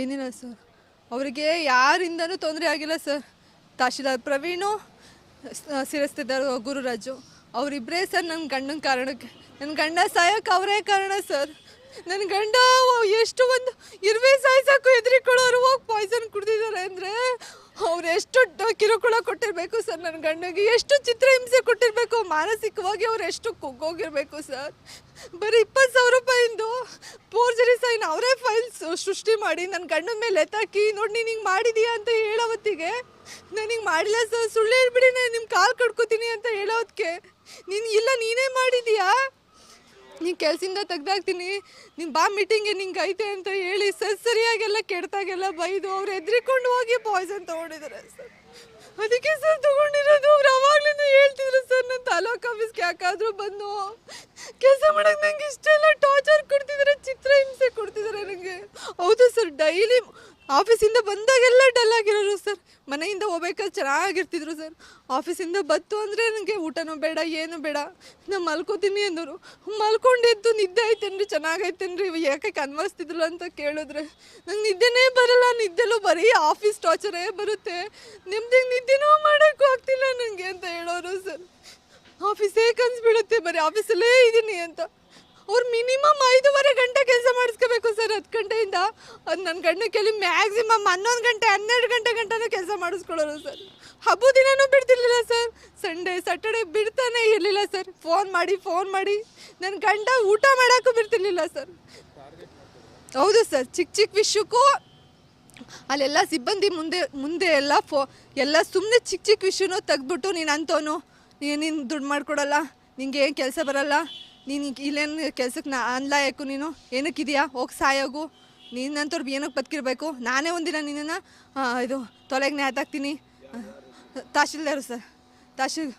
ಏನಿಲ್ಲ ಸರ್. ಅವರಿಗೆ ಯಾರಿಂದನೂ ತೊಂದರೆ ಆಗಿಲ್ಲ ಸರ್. ತಹಶೀಲ್ದಾರ್ ಪ್ರವೀಣು ಶಿರಸ್ತಿದಾರ್ ಗುರುರಾಜು. ಅವರಿಬ್ಬರೇ ಸರ್ ನನ್ನ ಗಂಡನ ಕಾರಣಕ್ಕೆ. ನನ್ನ ಗಂಡ ಸಾಯಕ್ಕೆ ಅವರೇ ಕಾರಣ ಸರ್. ನನ್ನ ಗಂಡ ಎಷ್ಟು ಒಂದು ಇರುವೆ ಸಾಯ್ಸಕ್ಕೂ ಎದುರಿಕೊಳ್ಳೋರು ಹೋಗಿ ಪಾಯ್ಸನ್ ಕುಡ್ದಿದ್ದಾರೆ ಅಂದರೆ ಅವ್ರು ಎಷ್ಟು ಕಿರುಕುಳ ಕೊಟ್ಟಿರಬೇಕು ಸರ್ ನನ್ನ ಗಂಡಗೆ. ಎಷ್ಟು ಚಿತ್ರಹಿಂಸೆ ಕೊಟ್ಟಿರಬೇಕು. ಮಾನಸಿಕವಾಗಿ ಅವ್ರು ಎಷ್ಟು ಕುಗ್ಗೋಗಿರಬೇಕು ಸರ್. ಬರೀ ಇಪ್ಪತ್ತು ಸಾವಿರ ಸೃಷ್ಟಿ ಮಾಡಿ ನನ್ನ ಗಂಡನ ಮೇಲೆ ಎತ್ತಾಕಿ, ನೋಡಿ, ನೀನು ಹಿಂಗೆ ಮಾಡಿದೀಯಾ? ಅಂತ ಹೇಳೋವತ್ತಿಗೆ ನಾನು ಹಿಂಗೆ ಮಾಡಿಲ್ಲ ಸರ್ ಸುಳ್ಳು ಹೇಳ್ಬಿಡಿ, ನಾನು ನಿಮ್ಮ ಕಾಲು ಕಡ್ಕೋತೀನಿ ಅಂತ ಹೇಳೋದಕ್ಕೆ ನೀನು ಇಲ್ಲ, ನೀನೇ ಮಾಡಿದೀಯಾ? ನೀನು ಕೆಲಸದಿಂದ ತೆಗ್ದಾಕ್ತೀನಿ ನಿಮ್ಮ ಬಾ ಮೀಟಿಂಗ್ಗೆ ನಿಂಗೆ ಐತೆ ಅಂತ ಹೇಳಿ, ಸರ್, ಸರಿಯಾಗೆಲ್ಲ ಕೆಡ್ತಾಗೆಲ್ಲ ಬೈದು, ಅವ್ರು ಹೆದ್ರಿಕೊಂಡು ಹೋಗಿ ಪಾಯ್ಸನ್ ತೊಗೊಂಡಿದ್ದಾರೆ ಸರ್. ಅದಕ್ಕೆ ಸರ್, ತೊಗೊಂಡಿರೋದು ಅವ್ರು ಅವಾಗ್ಲಿಂದ ಹೇಳ್ತಿದ್ರು, ಸರ್ ನನ್ನ ತಾಲೂಕ್ ಆಫೀಸ್ಗೆ ಯಾಕಾದರೂ ಬಂದು, ಕೆಲಸ ಮಾಡೋಕೆ ನಂಗೆ ಇಷ್ಟೆಲ್ಲ ಟಾರ್ಚರ್ ಕೊಡ್ತಿದ್ದಾರೆ ಚಿತ್ರಹಿಂಸೆ ಕೊಡ್ತಿದ್ದಾರೆ ನನಗೆ ಹೌದು ಸರ್ ಡೈಲಿ ಆಫೀಸಿಂದ ಬಂದಾಗೆಲ್ಲ ಡಲ್ ಆಗಿರೋರು ಸರ್. ಮನೆಯಿಂದ ಹೋಗ್ಬೇಕಾದ್ರೆ ಚೆನ್ನಾಗಿರ್ತಿದ್ರು ಸರ್. ಆಫೀಸಿಂದ ಬತ್ತು ಅಂದರೆ ನನಗೆ ಊಟನೂ ಬೇಡ, ಏನು ಬೇಡ. ನಾನು ಮಲ್ಕೋತೀನಿ ಅಂದರು. ಮಲ್ಕೊಂಡಿದ್ದು ನಿದ್ದೆ ಐತೆನ್ರಿ ಚೆನ್ನಾಗೈತೇನ್ರಿ, ಯಾಕೆ ಕನ್ವರ್ಸ್ತಿದ್ರು ಅಂತ ಕೇಳಿದ್ರೆ. ನಂಗೆ ನಿದ್ದೆನೇ ಬರಲ್ಲ ನಿದ್ದೆಲೂ ಬರೀ ಆಫೀಸ್ ಟಾರ್ಚರೇ ಬರುತ್ತೆ. ನಿಮ್ದು ನಿದ್ದೆನೂ ಮಾಡೋಕ್ಕೂ ಆಗ್ತಿಲ್ಲ ನನಗೆ ಅಂತ ಹೇಳೋರು ಸರ್. ಆಫೀಸೇ ಕನ್ಸು ಬೀಳುತ್ತೆ, ಬರೀ ಆಫೀಸಲ್ಲೇ ಇದ್ದೀನಿ ಅಂತ. ಅವ್ರು ಮಿನಿಮಮ್ ಐದೂವರೆ ಗಂಟೆ ಕೆಲಸ ಮಾಡಿಸ್ಕೋಬೇಕು ಸರ್ ಹತ್ತು ಗಂಟೆಯಿಂದ ಅದು ನನ್ನ ಗಂಡ ಕೇಳಿ ಮ್ಯಾಕ್ಸಿಮಮ್ ಹನ್ನೊಂದು ಗಂಟೆ, ಹನ್ನೆರಡು ಗಂಟೆ ಗಂಟನೂ ಕೆಲಸ ಮಾಡಿಸ್ಕೊಳ್ಳೋರು ಸರ್. ಹಬ್ಬ ದಿನನೂ ಬಿಡ್ತಿರ್ಲಿಲ್ಲ ಸರ್. ಸಂಡೇ ಸ್ಯಾಟರ್ಡೆ ಬಿಡ್ತಾನೆ ಇರಲಿಲ್ಲ ಸರ್. ಫೋನ್ ಮಾಡಿ ಫೋನ್ ಮಾಡಿ. ನನ್ನ ಗಂಡ ಊಟ ಮಾಡೋಕ್ಕೂ ಬಿಡ್ತಿರ್ಲಿಲ್ಲ ಸರ್. ಹೌದು ಸರ್ ಚಿಕ್ಕ ಚಿಕ್ಕ ವಿಷಯಕ್ಕೂ ಅಲ್ಲೆಲ್ಲ ಸಿಬ್ಬಂದಿ ಮುಂದೆ ಮುಂದೆ ಎಲ್ಲ ಫೋ, ಎಲ್ಲ ಸುಮ್ಮನೆ ಚಿಕ್ಕ ಚಿಕ್ಕ ವಿಷಯನೂ ತೆಗ್ದ್ಬಿಟ್ಟು ನೀನು ಅಂತವನು ನೀನು ದುಡ್ಡು ಮಾಡ್ಕೊಡಲ್ಲ, ನಿಂಗೆ ಏನು ಕೆಲಸ ಬರಲ್ಲ, ನೀನು ಇಲ್ಲೇನು ಕೆಲ್ಸಕ್ಕೆ ನಾ ಅನ್ಲಾಯಕು ನೀನು, ಏನಕ್ಕಿದೆಯಾ? ಹೋಗಿ ಸಾಯೋಗು. ನೀನಂತವ್ರು ಏನಕ್ಕೆ ಬದುಕಿರ್ಬೇಕು? ನಾನೇ ಒಂದಿನ ನಿನ್ನನ್ನು ಇದು ತೊಲೆಗೆ ನೇತಾಕ್ತೀನಿ ತಹಶೀಲ್ದಾರು ಸರ್, ತಹಶೀಲ್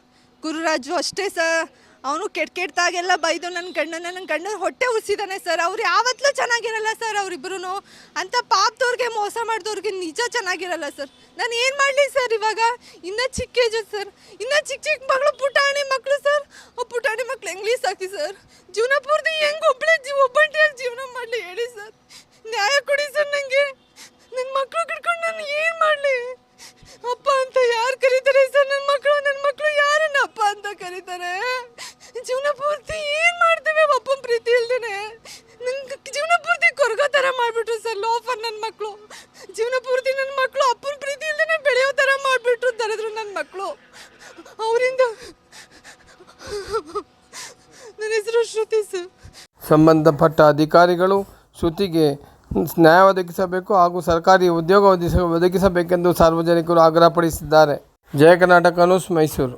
ಗುರುರಾಜು ಅಷ್ಟೇ ಸರ್. ಅವನು ಕೆಟ್ಟ ಕೆಟ್ಟದಾಗೆಲ್ಲ ಬೈದು ನನ್ನ ಗಂಡನ ನನ್ನ ಗಂಡನ ಹೊಟ್ಟೆ ಉಸಿದಾನೆ ಸರ್. ಅವ್ರು ಯಾವತ್ತೂ ಚೆನ್ನಾಗಿರಲ್ಲ ಸರ್ ಅವರಿಬ್ಬರು ಅಂತ ಪಾಪದವ್ರಿಗೆ ಮೋಸ ಮಾಡಿದವ್ರಿಗೆ ನಿಜ ಚೆನ್ನಾಗಿರಲ್ಲ ಸರ್. ನಾನು ಏನು ಮಾಡಲಿ ಸರ್ ಇವಾಗ? ಇನ್ನೂ ಚಿಕ್ಕ ಏಜು ಸರ್. ಇನ್ನೂ ಚಿಕ್ಕ ಚಿಕ್ಕ ಮಗಳು ಪುಟಾಣಿ. ಸಂಬಂಧಪಟ್ಟ ಅಧಿಕಾರಿಗಳು ಶ್ರುತಿಗೆ ನ್ಯಾಯ ಒದಗಿಸಬೇಕು ಹಾಗೂ ಸರ್ಕಾರಿ ಉದ್ಯೋಗ ಒದಗಿಸ ಒದಗಿಸಬೇಕೆಂದು ಸಾರ್ವಜನಿಕರು ಆಗ್ರಹಪಡಿಸಿದ್ದಾರೆ. ಜಯ ಕರ್ನಾಟಕ ನ್ಯೂಸ್ ಮೈಸೂರು.